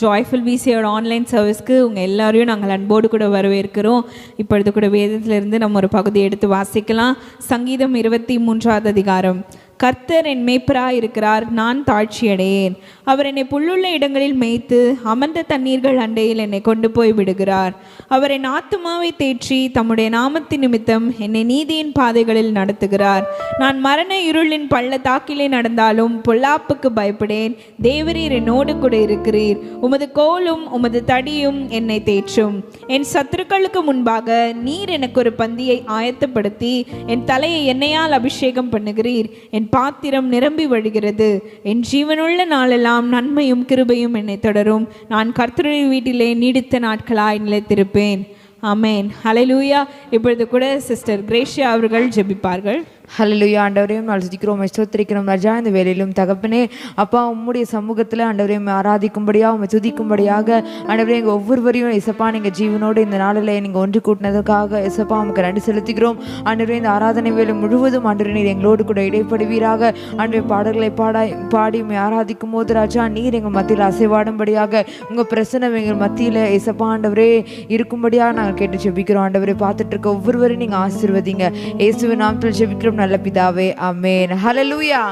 Joyful விசியோட online சர்வீஸ்க்கு உங்கள் எல்லாரையும் நாங்கள் அன்போடு கூட வரவேற்கிறோம். இப்பொழுது கூட வேதத்திலிருந்து நம்ம ஒரு பகுதி எடுத்து வாசிக்கலாம். சங்கீதம் இருபத்தி மூன்றாவது அதிகாரம். கர்த்தர் என் மேய்ப்பராக இருக்கிறார் நான் தாழ்ச்சியடையேன். அவர் என்னை புல்லுள்ள இடங்களில் மேய்த்து அமர்ந்த தண்ணீர்கள் அண்டையில் என்னை கொண்டு போய் விடுகிறார். அவர் என் ஆத்துமாவை தேற்றி தம்முடைய நாமத்தின் நிமித்தம் என்னை நீதியின் பாதைகளில் நடத்துகிறார். நான் மரண இருளின் பள்ளத்தாக்கிலே நடந்தாலும் பொல்லாப்புக்கு பயப்படேன். தேவரீர் என்னோடு கூட இருக்கிறீர். உமது கோலும் உமது தடியும் என்னை தேற்றும். என் சத்துருக்களுக்கு முன்பாக நீர் எனக்கு ஒரு பந்தியை ஆயத்தப்படுத்தி என் தலையை எண்ணெயால் அபிஷேகம் பண்ணுகிறீர். என் பாத்திரம் நிரம்பி வழிகிறது. என் ஜீவனுள்ள நாளெல்லாம் நன்மையும் கிருபையும் என்னை தொடரும். நான் கர்த்தருடைய வீட்டிலே நீடித்த நாட்களாய் நிலைத்திருப்பேன். அமேன் ஹalleluya. இப்பொழுது கூட சிஸ்டர் கிரேஷியா அவர்கள் ஜெபிப்பார்கள். ஹலலுயா ஆண்டவரையும் நாள் சுதிக்கிறோம் ஸ்தோத்திரிக்கிறோம். ராஜா இந்த வேலையிலும் தகப்பனே அப்பா உம்முடைய சமூகத்தில் ஆண்டவரையும் ஆராதிக்கும்படியாக உண்மை துதிக்கும்படியாக ஆண்டவரே எங்கள் ஒவ்வொருவரையும் இசப்பா நீங்கள் ஜீவனோடு இந்த நாளில் நீங்கள் ஒன்று கூட்டினதுக்காக இசப்பா உமக்கு நன்றி செலுத்துகிறோம். ஆண்டவரே இந்த ஆராதனை வேலை முழுவதும் ஆண்டவரே நீர் எங்களோடு கூட இடைப்படுவீராக. ஆண்டவரே பாடல்களை பாடா பாடி உண்மை ஆராதிக்கும் போது ராஜா நீர் எங்கள் மத்தியில் அசைவாடும்படியாக உங்கள் பிரசனம் எங்கள் மத்தியில் இசப்பா ஆண்டவரே இருக்கும்படியாக நாங்கள் கேட்டு ஜெபிக்கிறோம் ஆண்டவரை பார்த்துட்டு இருக்க ஒவ்வொருவரையும் நீங்கள் ஆசிர்வதிங்க. இயேசுவின் நாமத்தில் ஜெபிக்கிறோம் நல்ல பிதாவே அமேன் ஹலலூயா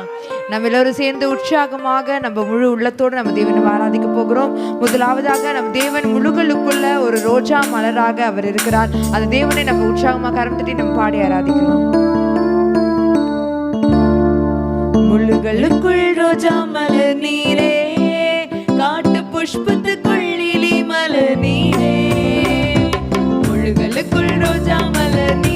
நம்ம எல்லாரும் சேர்ந்து உற்சாகமாக நம்ம முழு உள்ளத்தோடு நம்ம தேவனை ஆராதிக்க போகிறோம். முதலாவதாக நம்ம தேவன் முழுகளுக்குள்ள ஒரு ரோஜா மலராக அவர் இருக்கிறார். அந்த தேவனை நம்ம உற்சாகமாக கரம்பத்தி நம்ம பாடி ஆராதிக்கலாம் முள்ளுகளுக்குள் ரோஜா மலர் நீரே காட்டு புஷ்பத்துக்குள் லிலி மலர் நீரே. முள்ளுகளுக்குள் ரோஜா மலர் நீரே.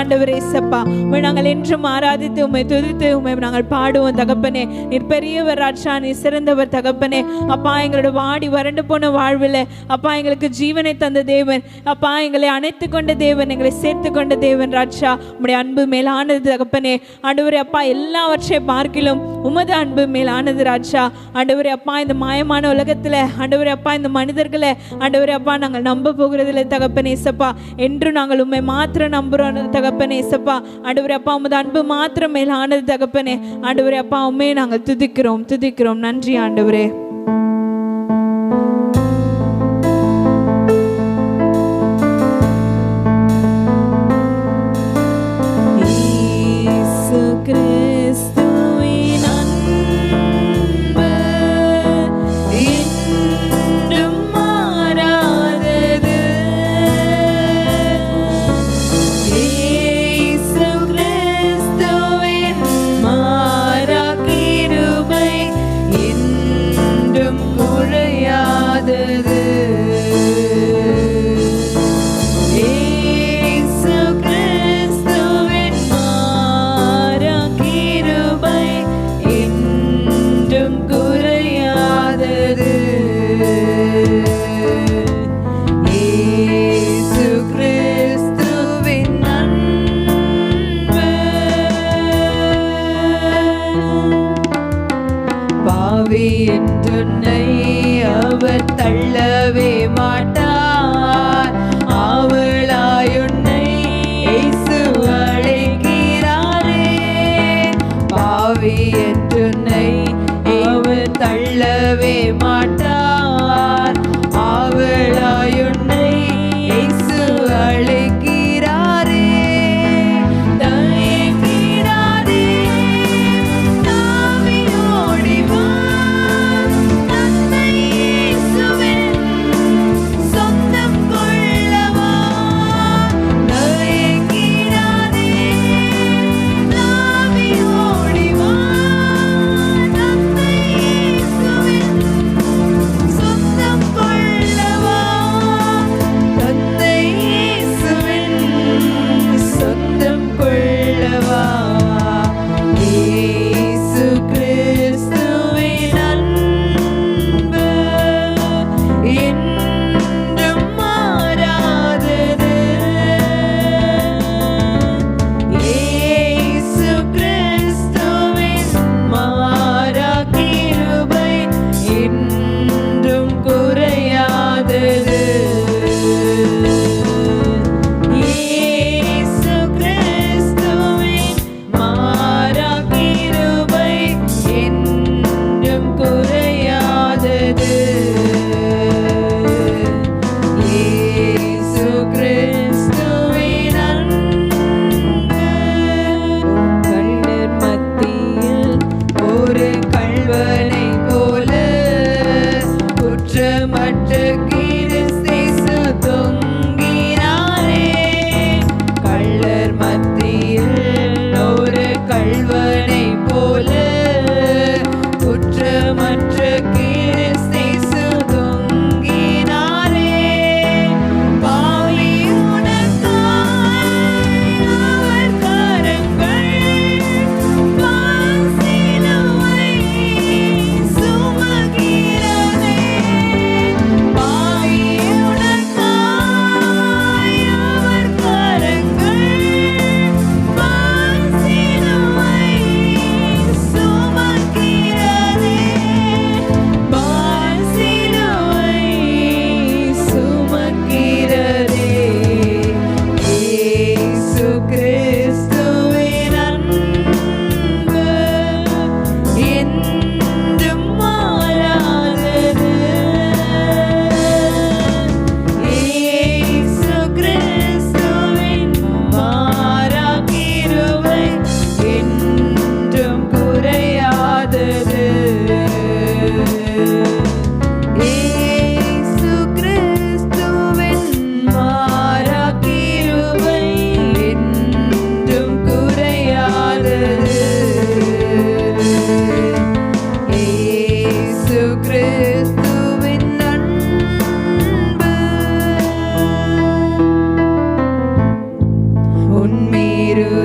ஆண்டவரே சப்பா நாங்கள் என்றும் ஆராதித்து உண்மை துதித்து உண்மை நாங்கள் பாடுவோம் தகப்பனே. நீர் பெரியவர் ராஜா நீ சிறந்தவர் தகப்பனே. அப்பா எங்களோட வாடி வறண்டு போன வாழ்வில் அப்பா எங்களுக்கு ஜீவனை தந்த தேவன். அப்பா எங்களை அணைத்து கொண்ட தேவன் எங்களை சேர்த்து கொண்ட தேவன் ராஜா. உடைய அன்பு மேலானது தகப்பனே. ஆண்டவரே அப்பா எல்லாவற்றை பார்க்கிலும் உமது அன்பு மேலானது ராஜா. ஆண்டவரே அப்பா இந்த மாயமான உலகத்துல ஆண்டவரே அப்பா இந்த மனிதர்களை ஆண்டவரே அப்பா நாங்கள் நம்ப போகிறதில்லை தகப்பனே சப்பா என்று நாங்கள் உண்மை மாத்திரம் நம்புறோம் தகப்பனே சப்பா ஆண்டவரே அப்பா உமது அன்பு மாத்திரம் மேலானது தகப்பனே. ஆண்டவரே அப்பா உமே நாங்கள் துதிக்கிறோம் துதிக்கிறோம். நன்றி ஆண்டவரே. பாவி என்று அவர் தள்ளவே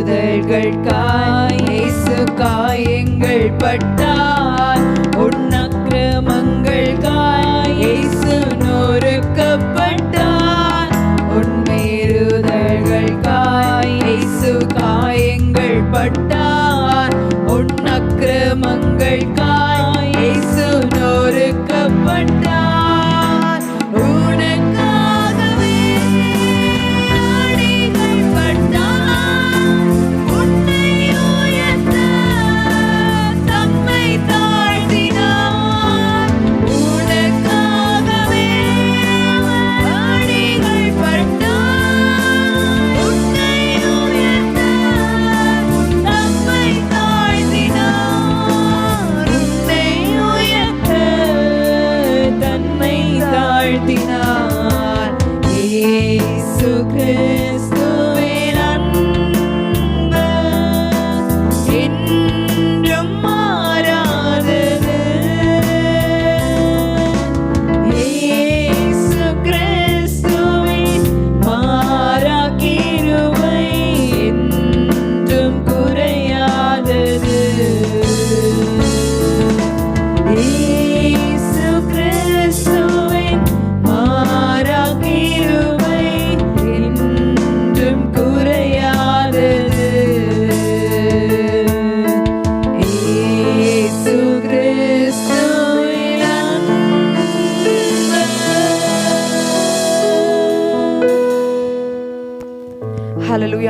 மீறுதல்களுக்காய் காயேசு காயங்கள் பட்டார். உன் காயேசு நொறுக்கப்பட்டார். உன்மேறுதல்கள் காயேசு காயங்கள் பட்டார். உன் காய்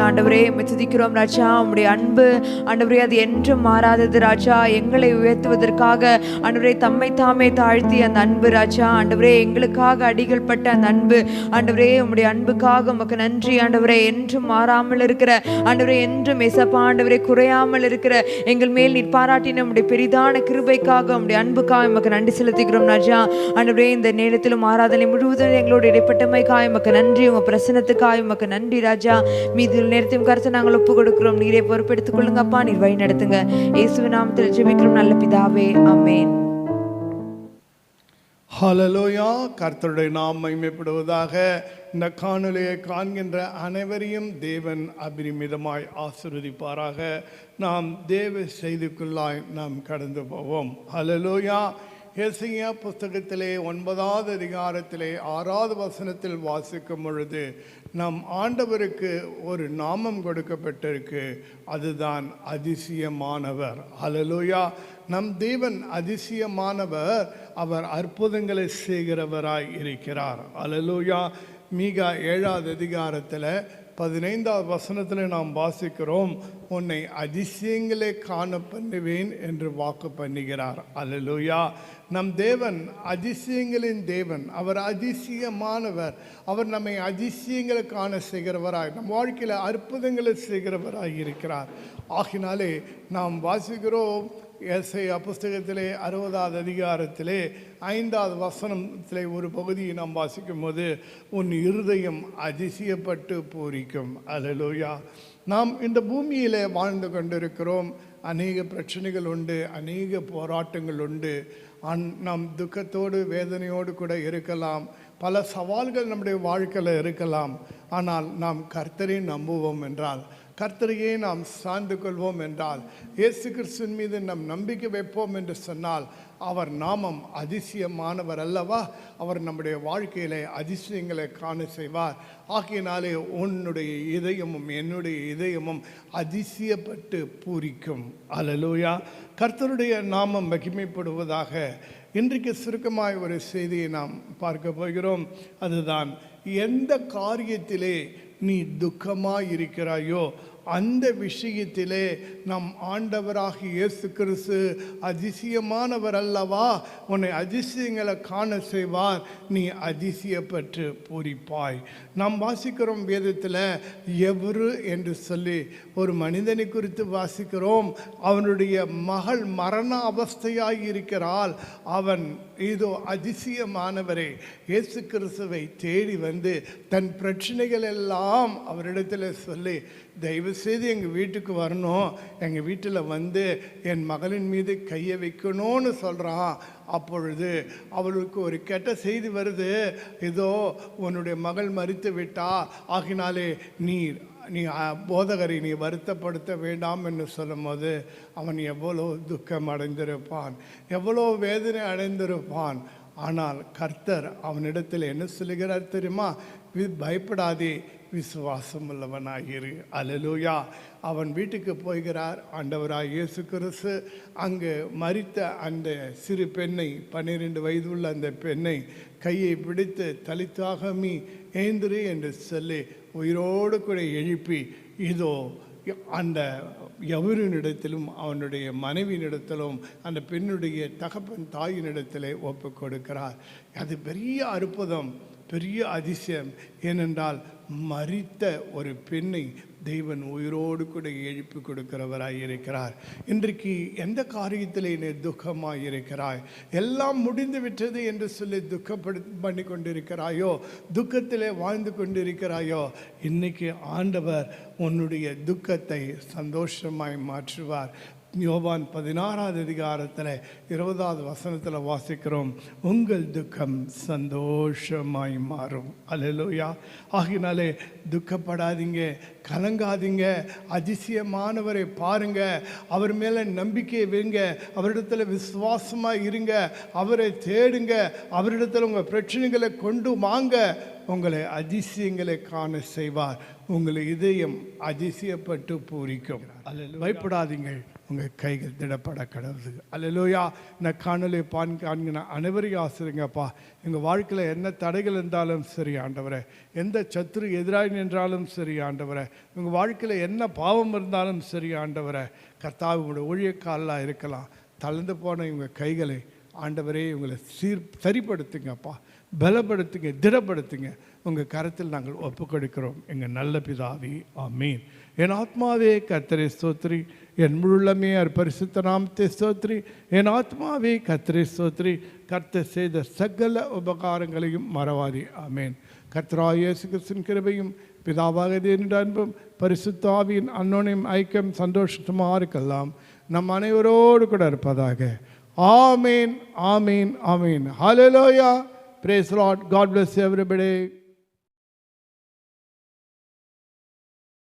ஆண்டவரே உம்மை துதிக்கிறோம் ராஜா. உம்முடைய அன்பு ஆண்டவரே அது என்றும் மாறாதது ராஜா. எங்களை உயர்த்துவதற்காக ஆண்டவரே தம்மை தாமே தாழ்த்தி அந்த அன்பு ராஜா. ஆண்டவரே எங்களுக்காக அடிகள் பட்ட அந்த அன்பு ஆண்டவரே உம்முடைய அன்புக்காக உமக்கு நன்றி ஆண்டவரே. என்றும் மாறாமல் இருக்கிற ஆண்டவரே என்றும் எசப்பா ஆண்டவரே குறையாமல் இருக்கிற எங்கள் மேல் நீர் பாராட்டின உம்முடைய பெரிதான கிருபைக்காக உம்முடைய அன்புக்காக எமக்கு நன்றி செலுத்துகிறோம் ராஜா. ஆண்டவரே இந்த நேரத்திலும் ஆராதனை முழுவதும் எங்களோட இடைப்பட்டமைக்காக எமக்கு நன்றி உங்க பிரசனத்துக்காக எமக்கு நன்றி ராஜா. மீது நேரத்தையும் கருத்து நாங்கள் ஒப்பு கொடுக்கிறோம் நீரே பொறுப்பெடுத்துக் கொள்ளுங்கப்பா நீர் வழி நடத்துங்க. இயேசுவ நாமத்தில் ஜெபிக்கிறோம் நல்ல பிதாவே. அமேன் ஹலலோயா கர்த்தருடைய நாம் மகிமைப்படுவதாக இந்த காணொலியை காண்கின்ற அனைவரையும் தேவன் அபரிமிதமாய் ஆசிர்வதிப்பாராக. நாம் தேவ செய்திக்குள்ளாய் நாம் கடந்து போவோம். ஹலலோயா எசையா புஸ்தகத்திலே ஒன்பதாவது அதிகாரத்திலே ஆறாவது வசனத்தில் வாசிக்கும் பொழுது நம் ஆண்டவருக்கு ஒரு நாமம் கொடுக்கப்பட்டிருக்கு. அதுதான் அதிசயமானவர். அலலுயா நம் தேவன் அதிசயமானவர். அவர் அற்புதங்களை செய்கிறவராய் இருக்கிறார். அலலுயா மீகா ஏழாவது அதிகாரத்தில் பதினைந்தாவது வசனத்தில் நாம் வாசிக்கிறோம். உன்னை அதிசயங்களை காண பண்ணுவேன் என்று வாக்கு பண்ணுகிறார். அல்லேலூயா. நம் தேவன் அதிசயங்களின் தேவன். அவர் அதிசயமானவர். அவர் நம்மை அதிசயங்களை காண செய்கிறவராய் நம் வாழ்க்கையில் அற்புதங்களை செய்கிறவராய் இருக்கிறார். ஆகினாலே நாம் வாசிக்கிறோம் எஸ்ஐ புஸ்தகத்திலே அறுபதாவது அதிகாரத்திலே ஐந்தாவது வசனத்திலே ஒரு பகுதியை நாம் வாசிக்கும் போது உன் இருதயம் அதிசயப்பட்டு பூரிக்கும். அலலோயா நாம் இந்த பூமியிலே வாழ்ந்து கொண்டிருக்கிறோம். அநேக பிரச்சனைகள் உண்டு அநேக போராட்டங்கள் உண்டு. அந் நாம் துக்கத்தோடு வேதனையோடு கூட இருக்கலாம். பல சவால்கள் நம்முடைய வாழ்க்கையில் இருக்கலாம். ஆனால் நாம் கர்த்தரை நம்புவோம் என்றால் கர்த்தரையே நாம் சார்ந்து கொள்வோம் என்றால் இயேசு கிறிஸ்துவின் மீது நம் நம்பிக்கை வைப்போம் என்று சொன்னால் அவர் நாமம் அதிசயமானவர் அல்லவா? அவர் நம்முடைய வாழ்க்கையிலே அதிசயங்களை காண செய்வார். ஆகையினாலே உன்னுடைய இதயமும் என்னுடைய இதயமும் அதிசயப்பட்டு பூரிக்கும். அலலூயா கர்த்தருடைய நாமம் மகிமைப்படுவதாக இன்றைக்கு சுருக்கமாய் ஒரு செய்தியை நாம் பார்க்க போகிறோம். அதுதான் எந்த காரியத்திலே நீ துக்கமாக இருக்கிறாயோ அந்த விஷயத்திலே நம் ஆண்டவராக இயேசு கிறிஸ்து அதிசயமானவர் அல்லவா உன்னை அதிசயங்களை காண செய்வார். நீ அதிசயப்பற்று பூரிப்பாய். நாம் வாசிக்கிறோம் வேதத்தில் எவரு என்று சொல்லி ஒரு மனிதனை குறித்து வாசிக்கிறோம். அவனுடைய மகள் மரண அவஸ்தையாக இருக்கிறாள். அவன் இதோ அதிசயமானவரே. இயேசு கிறிஸ்துவை தேடி வந்து தன் பிரச்சனைகள் எல்லாம் அவரிடத்தில் சொல்லி தயவு செய்து எங்கள் வீட்டுக்கு வரணும். எங்கள் வீட்டில் வந்து என் மகளின் மீது கையை வைக்கணும்னு சொல்கிறான் அப்பொழுது அவளுக்கு ஒரு கெட்ட செய்தி வருது. இதோ உன்னுடைய மகள் மறித்து விட்டா. ஆகினாலே நீ நீ போதகரை நீ வருத்தப்படுத்த வேண்டாம் என்று சொல்லும்போது அவன் எவ்வளோ துக்கம் அடைந்திருப்பான். எவ்வளோ வேதனை அடைந்திருப்பான். ஆனால் கர்த்தர் அவனிடத்தில் என்ன சொல்லுகிறார் தெரியுமா? வி- பயப்படாதே. விசுவாசம் அலலூயா அவன் வீட்டுக்கு போகிறார். ஆண்டவராக இயேசு கிறிஸ்து அங்கு மறித்த அந்த சிறு பெண்ணை பன்னிரெண்டு வயதுள்ள அந்த பெண்ணை கையை பிடித்து தலித்தாகமி ஏந்திரு என்று சொல்லி உயிரோடு கூட எழுப்பி இதோ அந்த எவரினிடத்திலும் அவனுடைய மனைவியினிடத்திலும் அந்த பெண்ணுடைய தகப்பன் தாயினிடத்திலே ஒப்பு கொடுக்கிறார். அது பெரிய அற்புதம் பெரிய அதிசயம். ஏனென்றால் மறித்த ஒரு பெண்ணை தெய்வன் உயிரோடு கூட எழுப்பி கொடுக்கிறவராய் இருக்கிறார். இன்றைக்கு எந்த காரியத்தில் என்னை துக்கமாக இருக்கிறாய்? எல்லாம் முடிந்து விட்டது என்று சொல்லி துக்கப்படு பண்ணி கொண்டிருக்கிறாயோ துக்கத்திலே வாழ்ந்து கொண்டிருக்கிறாயோ? இன்னைக்கு ஆண்டவர் உன்னுடைய துக்கத்தை சந்தோஷமாய் மாற்றுவார். யோவான் பதினாறாவது அதிகாரத்தில் இருபதாவது வசனத்தில் வாசிக்கிறோம். உங்கள் துக்கம் சந்தோஷமாய் மாறும். அல்லேலூயா. ஆகினாலே துக்கப்படாதீங்க கலங்காதீங்க அதிசயமானவரை பாருங்க அவர் மேலே நம்பிக்கை வைங்க அவரிடத்துல விசுவாசமாக இருங்க அவரை தேடுங்க அவரிடத்துல உங்கள் பிரச்சனைகளை கொண்டு வாங்க உங்களை அதிசயங்களை காண செய்வார். உங்களை இதயம் அதிசயப்பட்டு பூரிக்கும். அல்ல பயப்படாதீங்கள் உங்கள் கைகள் திடப்பட கடவுது. அல்லையா இந்த காணொலி பான் காண்கிற அனைவரையும் ஆசிரியங்கப்பா எங்கள் வாழ்க்கையில் என்ன தடைகள் இருந்தாலும் சரி ஆண்டவரை. எந்த சத்துரு எதிராக நின்றாலும் சரி ஆண்டவரை. உங்கள் வாழ்க்கையில் என்ன பாவம் இருந்தாலும் சரி ஆண்டவரே. கர்த்தாவுடைய ஊழியக்காலாக இருக்கலாம். தளர்ந்து போன இவங்க கைகளை ஆண்டவரே இவங்களை சீர் சரிப்படுத்துங்கப்பா. பலப்படுத்துங்க திடப்படுத்துங்க. உங்கள் கரத்தில் நாங்கள் ஒப்புக்கொடுக்கிறோம். எங்கள் நல்ல பிதாவி ஆமீன். என் ஆத்மாவே கர்த்தரை ஸ்தோத்ரி. என் முழுமே பரிசுத்த நாமத்தை ஸ்தோத்ரி. என் ஆத்மாவே கர்த்தரை ஸ்தோத்ரி. கர்த்த செய்த சகல உபகாரங்களையும் மறவாதி ஆமேன். கர்த்தராய் இயேசு கிருபையும் பிதாவாக தேனிட அன்பும் பரிசுத்தாவியின் அன்னோனையும் ஐக்கியம் சந்தோஷமாக இருக்கலாம் நம் அனைவரோடு கூட இருப்பதாக. ஆமீன் ஆமீன் ஆமீன். Hallelujah praise Lord God bless everybody.